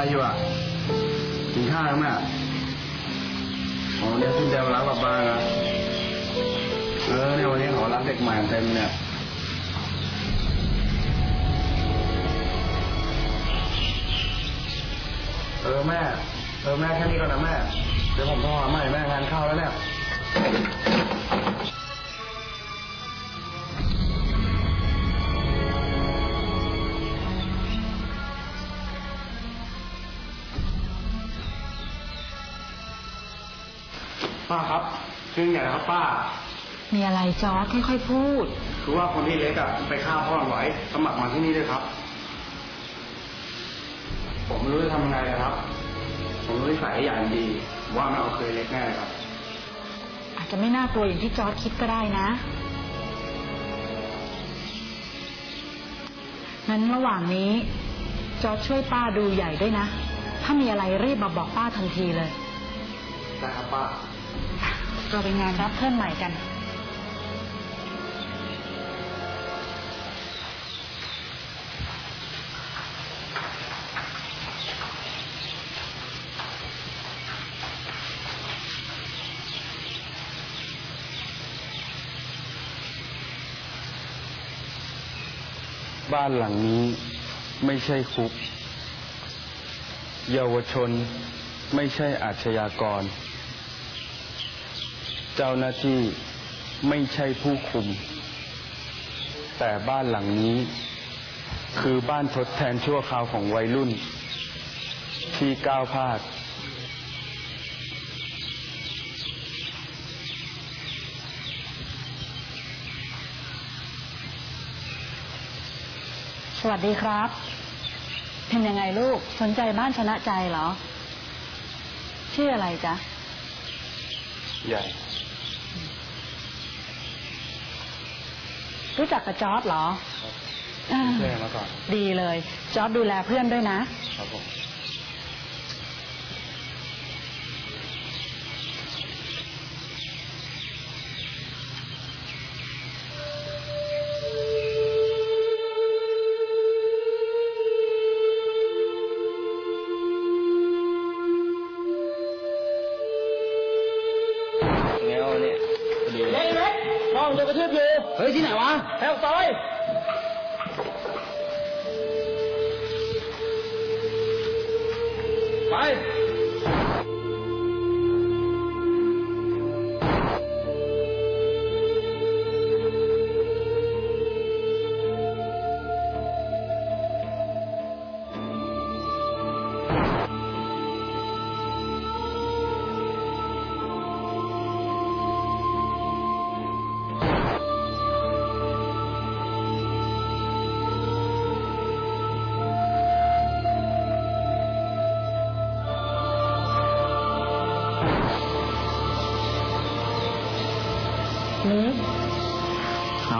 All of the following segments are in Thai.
อะไรอยู่อะกินข้าวแล้วแม่อ๋อเนี่ยสิ้นเดือนรับกลับบ้านนะเออเนี่ยวันนี้ขอรับเด็กใหม่เต็มเนี่ยเออแม่ เออแม่แค่นี้ก่อนนะแม่ เดี๋ยวผมโทรหาใหม่แม่งานเข้าแล้วเนี่ย ป้าครับคืออย่างไรครับป้า มีอะไรจอร์ดค่อยๆพูด คือว่าคนที่เล็กอะไปฆ่าพ่อไว้สมัครมาที่นี่ด้วยครับ ผมไม่รู้จะทำยังไงเลยครับ ผมรู้นิสัยอย่างดี ว่าไม่เอาเคยเล็กแน่เลยครับ อาจจะไม่น่ากลัวอย่างที่จอร์ดคิดก็ได้นะงั้นระหว่างนี้ จอร์ดช่วยป้าดูใหญ่ด้วยนะ ถ้ามีอะไรรีบมาบอกป้าทันทีเลย ได้ครับป้า เราไปงานรับเพื่อนใหม่กัน บ้านหลังนี้ไม่ใช่คุก เยาวชนไม่ใช่อาชญากร เจ้าหน้าที่ไม่ใช่ผู้คุม แต่บ้านหลังนี้ คือบ้านทดแทนชั่วคราวของวัยรุ่น ที่ก้าวพลาด สวัสดีครับ เป็นยังไงลูกสนใจบ้านชนะใจเหรอ ชื่ออะไรจ๊ะ ใหญ่ รู้จักกับจอร์ดเหรออ่าเพื่อนมาก่อนดีเลย จอร์ดดูแลเพื่อนด้วยนะ ครับผมเงี้ยเนี่ยพอดี เล็กเล็กมองโดนก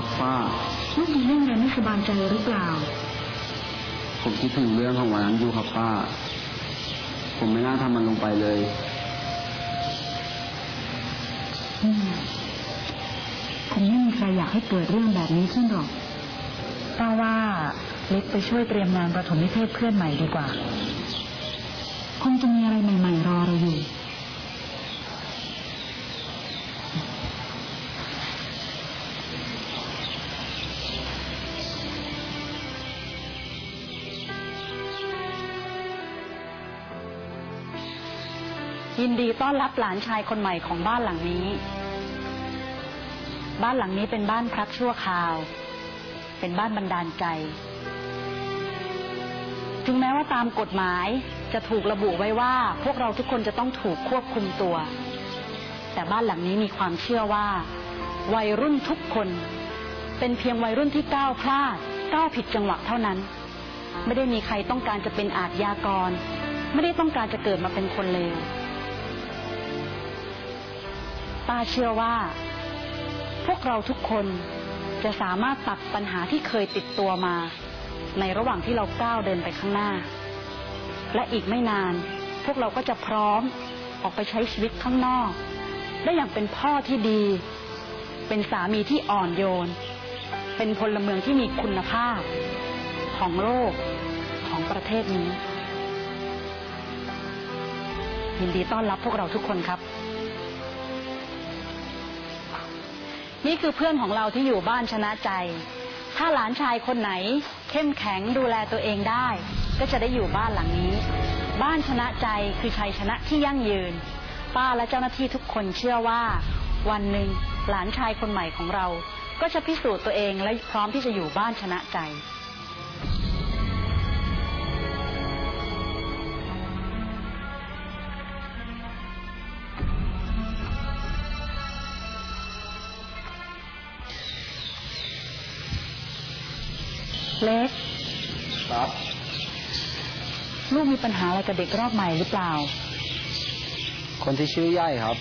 ครับป้าลูกมีเรื่องอะไรไม่สบายใจหรือเปล่า ผมคิดถึงเรื่องของวันนั้นอยู่ครับป้า ผมไม่น่าทำมันลงไปเลยอืมคงไม่มีใครอยากให้เกิดเรื่องแบบนี้ขึ้นหรอกป้าว่าเล็กไปช่วยเตรียมงานประถมนิเทศเพื่อนใหม่ดีกว่า คงจะมีอะไรใหม่ ๆ รอเราอยู่ ยินดีต้อนรับหลานชายคนใหม่ของบ้านหลังนี้ บ้านหลังนี้เป็นบ้านพักชั่วคราว เป็นบ้านบันดาลใจ ถึงแม้ว่าตามกฎหมายจะถูกระบุไว้ว่าพวกเราทุกคนจะต้องถูกควบคุมตัว แต่บ้านหลังนี้มีความเชื่อว่า วัยรุ่นทุกคน เป็นเพียงวัยรุ่นที่ก้าวพลาดก้าวผิดจังหวะเท่านั้น ไม่ได้มีใครต้องการจะเป็นอาทยากร ไม่ได้ต้องการจะเกิดมาเป็นคนเลว ป้าเชื่อว่า พวกเราทุกคนจะสามารถตัดปัญหาที่เคยติดตัวมา ในระหว่างที่เราก้าวเดินไปข้างหน้า และอีกไม่นาน พวกเราก็จะพร้อมออกไปใช้ชีวิตข้างนอก ได้อย่างเป็นพ่อที่ดี เป็นสามีที่อ่อนโยน เป็นพลเมืองที่มีคุณภาพ ของโลกของประเทศนี้ยินดีต้อนรับพวกเราทุกคนครับ นี่คือเพื่อนของเราที่อยู่บ้านชนะใจ ถ้าหลานชายคนไหน เข้มแข็งดูแลตัวเองได้ ก็จะได้อยู่บ้านหลังนี้ บ้านชนะใจคือชัยชนะที่ยั่งยืน ป้าและเจ้าหน้าที่ทุกคนเชื่อว่า วันหนึ่งหลานชายคนใหม่ของเรา ก็จะพิสูจน์ตัวเองและพร้อมที่จะอยู่บ้านชนะใจ เล็ก ครับ ลูกมีปัญหาอะไรกับเด็กรอบใหม่หรือเปล่า คนที่ชื่อใหญ่ครับ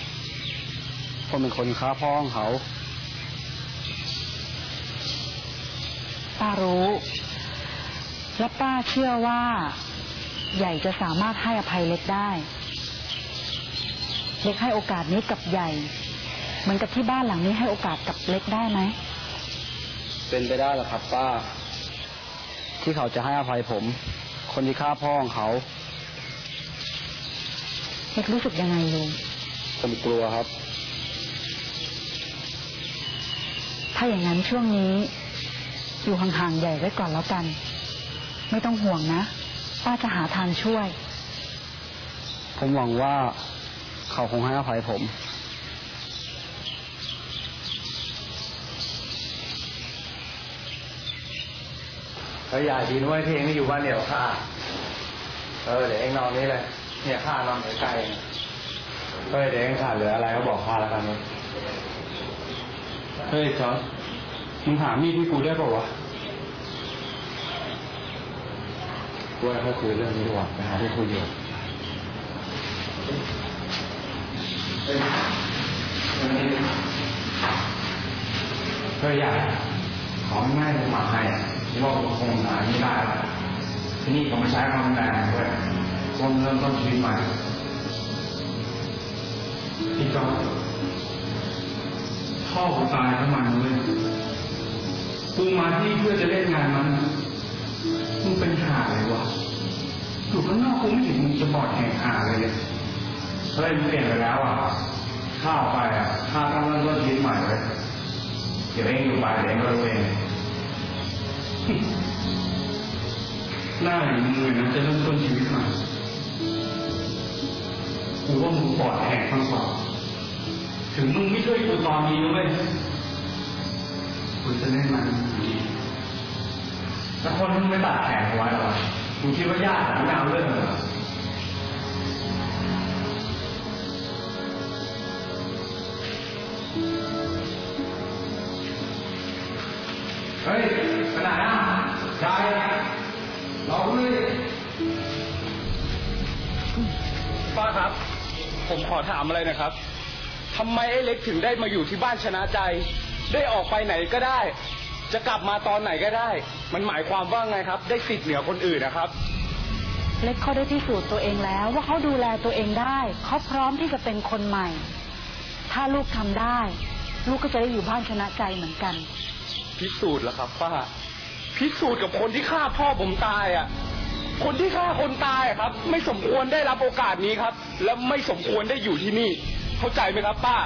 ผมเป็นคนค้าพ่อของเขา ป้ารู้ และป้าเชื่อว่า ใหญ่จะสามารถให้อภัยเล็กได้ เล็กให้โอกาสนี้กับใหญ่ เหมือนกับที่บ้านหลังนี้ให้โอกาสกับเล็กได้ไหม เป็นไปได้หรอครับป้า ที่เขาจะให้อภัยผม คนที่ฆ่าพ่อของเขาเล็กรู้สึกยังไงลุงผมกลัวครับ ถ้าอย่างนั้นช่วงนี้ อยู่ห่างๆใหญ่ไว้ก่อนแล้วกัน ไม่ต้องห่วงนะป้าจะหาทางช่วย ผมหวังว่าเขาคงให้อภัยผม เฮ้ยอย่าดีนุ้ยที่เองไม่อยู่บ้านเดี่ยวข้าเออเดี๋ยวเองนอนนี่เลย เนี่ยข้านอนใกล้ๆเองเฮ้ยเดี๋ยวเองขาดเหลืออะไรก็บอกข้าแล้วกันนะเฮ้ยจอร์จมึงหามีดที่กูได้ป่าวะว่าเขาคุยเรื่องนี้ดีกว่าไปหาที่คุยอยู่เฮ้ยอย่าของง่ายๆมาให้ อะที่ว่าคงหาไม่ได้ละที่นี่เขาไม่ใช้ความแรงด้วยคนเริ่มต้นชีวิตใหม่พี่จอร์จพ่อกูตายเพราะมันเว้ยกูมาที่เพื่อจะเล่นงานมันมึงเป็นหาอะไรวะอยู่ข้างนอกกูไม่เห็นมึงจะบอดแห่งหาเลยเนี่ยเฮ้ยมึงเปลี่ยนไปแล้วอะข้าออกไปอะข้าต้องเริ่มต้นชีวิตใหม่เลยเดี๋ยวเองอยู่ไปเดี๋ยวเองก็รู้เอง หน้าอย่างมึงเลยนะจะเริ่มต้นชีวิตใหม่กูว่ามึงปอดแหกทั้งสองถึงมึงไม่ช่วยกูตอนนี้นะเว้ยกูจะเล่นมันดีแล้วคนที่ไม่ตัดแขนไว้หรอกูคิดว่ายาติไม่เอาเรื่องเลย ผมขอถามอะไรหนะครับทำไมไอ้เล็กถึงได้มาอยู่ที่บ้านชนะใจ ได้ออกไปไหนก็ได้ จะกลับมาตอนไหนก็ได้ มันหมายความว่าไงครับ ได้สิทธิ์เหนือคนอื่นนะครับเล็กเขาได้พิสูจน์ตัวเองแล้ว ว่าเขาดูแลตัวเองได้เขาพร้อมที่จะเป็นคนใหม่ ถ้าลูกทำได้ ลูกก็จะได้อยู่บ้านชนะใจเหมือนกัน พิสูจน์แล้วครับป้าพิสูจน์กับคนที่ฆ่าพ่อผมตายอะ คนที่ฆ่าคนตายอะครับ ไม่สมควรได้รับโอกาสนี้ครับ และไม่สมควรได้อยู่ที่นี่ เข้าใจไหมครับป้า